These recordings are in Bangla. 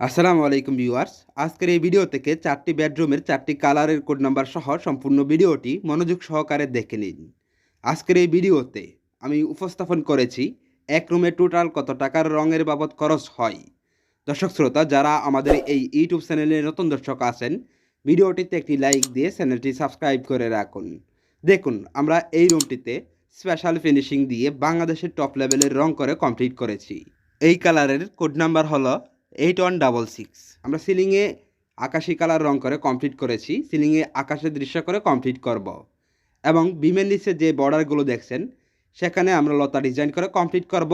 আসসালামু আলাইকুম ভিউয়ার্স। আজকের এই ভিডিও থেকে চারটি বেডরুমের চারটি কালারের কোড নাম্বার সহ সম্পূর্ণ ভিডিওটি মনোযোগ সহকারে দেখে নিন। আজকের এই ভিডিওতে আমি উপস্থাপন করেছি, এক রুমে টোটাল কত টাকার রঙের বাবদ খরচ হয়? দর্শক শ্রোতা, যারা আমাদের এই ইউটিউব চ্যানেলে নতুন দর্শক আছেন, ভিডিওটিতে একটি লাইক দিয়ে চ্যানেলটি সাবস্ক্রাইব করে রাখুন। দেখুন, আমরা এই রুমটিতে স্পেশাল ফিনিশিং দিয়ে বাংলাদেশের টপ লেভেলের রং করে কমপ্লিট করেছি। এই কালারের কোড নাম্বার হলো এইট ওয়ান ডাবল সিক্স আমরা সিলিংয়ে আকাশি কালার রং করে কমপ্লিট করেছি। সিলিংয়ে আকাশের দৃশ্য করে কমপ্লিট করব। এবং বিমের নিচে যে বর্ডারগুলো দেখছেন, সেখানে আমরা লতা ডিজাইন করে কমপ্লিট করব।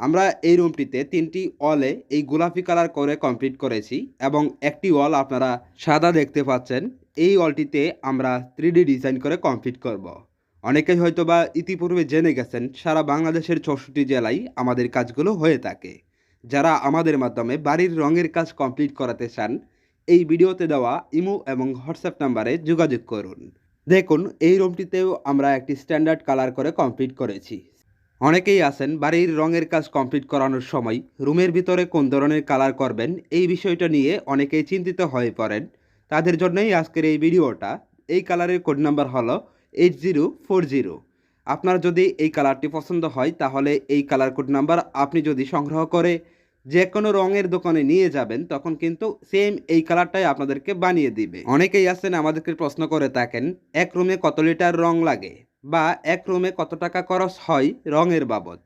আমরা এই রুমটিতে তিনটি ওয়ালে এই গোলাপি কালার করে কমপ্লিট করেছি এবং একটি ওয়াল আপনারা সাদা দেখতে পাচ্ছেন। এই ওয়ালটিতে আমরা থ্রি ডিজাইন করে কমপ্লিট করব। অনেকেই হয়তো বা ইতিপূর্বে জেনে গেছেন, সারা বাংলাদেশের চৌষট্টি জেলায় আমাদের কাজগুলো হয়ে থাকে। যারা আমাদের মাধ্যমে বাড়ির রঙের কাজ কমপ্লিট করাতে চান, এই ভিডিওতে দেওয়া ইমো এবং হোয়াটসঅ্যাপ নাম্বারে যোগাযোগ করুন। দেখুন, এই রুমটিতেও আমরা একটি স্ট্যান্ডার্ড কালার করে কমপ্লিট করেছি। অনেকেই আছেন, বাড়ির রঙের কাজ কমপ্লিট করানোর সময় রুমের ভিতরে কোন ধরনের কালার করবেন, এই বিষয়টা নিয়ে অনেকেই চিন্তিত হয়ে পড়েন। তাদের জন্যই আজকের এই ভিডিওটা। এই কালারের কোড নাম্বার হলো এইট জিরো ফোর জিরো। আপনার যদি এই কালারটি পছন্দ হয়, তাহলে এই কালার কোড নাম্বার আপনি যদি সংগ্রহ করে যে কোনো রঙের দোকানে নিয়ে যাবেন, তখন কিন্তু সেম এই কালারটাই আপনাদেরকে বানিয়ে দিবে। অনেকেই আছেন আমাদেরকে প্রশ্ন করে থাকেন, এক রুমে কত লিটার রং লাগে বা এক রুমে কত টাকা খরচ হয় রঙের বাবদ?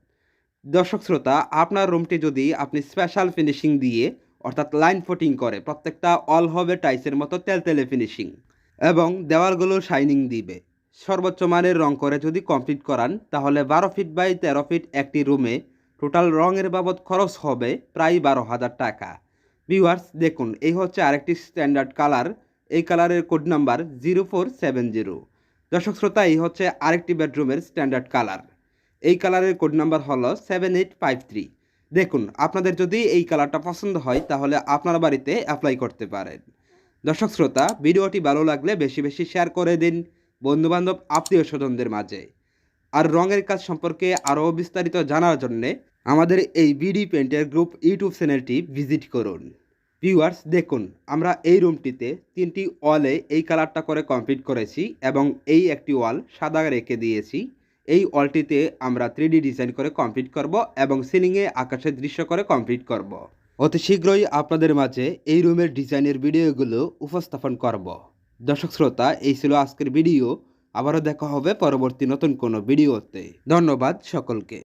দর্শক শ্রোতা, আপনার রুমটি যদি আপনি স্পেশাল ফিনিশিং দিয়ে, অর্থাৎ লাইন ফোটিং করে, প্রত্যেকটা অল হবে টাইসের মতো তেলতেলে ফিনিশিং এবং দেওয়ালগুলো শাইনিং দিবে, সর্বোচ্চ মানের রং করে যদি কমপ্লিট করান, তাহলে বারো ফিট বাই তেরো ফিট একটি রুমে টোটাল রঙের বাবদ খরচ হবে প্রায় বারো হাজার টাকা। ভিউয়ার্স দেখুন, এই হচ্ছে আরেকটি স্ট্যান্ডার্ড কালার এই কালারের code number zero four seven zero দর্শক শ্রোতা, এই হচ্ছে আরেকটি বেডরুমের স্ট্যান্ডার্ড কালার এই কালারের কোড নাম্বার হলো সেভেন এইট ফাইভ থ্রি দেখুন, আপনাদের যদি এই কালারটা পছন্দ হয়, তাহলে আপনার বাড়িতে অ্যাপ্লাই করতে পারেন। দর্শক শ্রোতা, ভিডিওটি ভালো লাগলে বেশি বেশি শেয়ার করে দিন। বন্ধুবান্ধব আত্মীয় স্বজনদের মাঝে। আর রঙের কাজ সম্পর্কে আরও বিস্তারিত জানার জন্যে আমাদের এই বিডি পেন্টের গ্রুপ ইউটিউব চ্যানেলটি ভিজিট করুন। ভিউয়ার্স, দেখুন, আমরা এই রুমটিতে তিনটি ওয়ালে এই কালারটা করে কমপ্লিট করেছি এবং এই একটি ওয়াল সাদা রেখে দিয়েছি। এই ওয়ালটিতে আমরা থ্রি ডিজাইন করে কমপ্লিট করব এবং সিলিংয়ে আকাশের দৃশ্য করে কমপ্লিট করব। অতি শীঘ্রই আপনাদের মাঝে এই রুমের ডিজাইনের ভিডিওগুলো উপস্থাপন করব। দর্শক শ্রোতা, এই ছিল আজকের ভিডিও। আবারও দেখা হবে পরবর্তী নতুন কোনো ভিডিওতে। ধন্যবাদ সকলকে।